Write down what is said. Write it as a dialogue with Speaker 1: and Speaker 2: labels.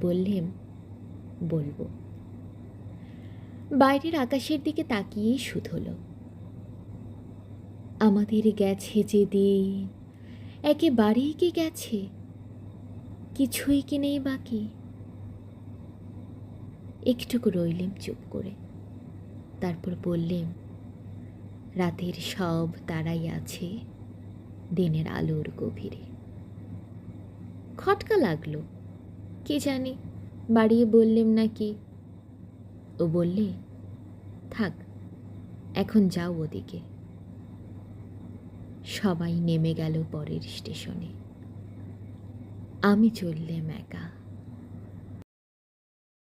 Speaker 1: বললেম, বলব। বাইরের আকাশের দিকে তাকিয়েই শুধ হলো আমাদের গেছে যে দিন, একেবারেই কি গেছে? কিছুই কি নেই বাকি? একটুকু রইলেম চুপ করে। তারপর বললেম, রাতের সব তারাই আছে দিনের আলোর গভীরে। খটকা লাগল। কি জানি? বাড়িয়ে বললেম নাকি। ও বললে, থাক, এখন যাও ওদিকে। সবাই নেমে গেল পরের স্টেশনে। আমি চললেম একা।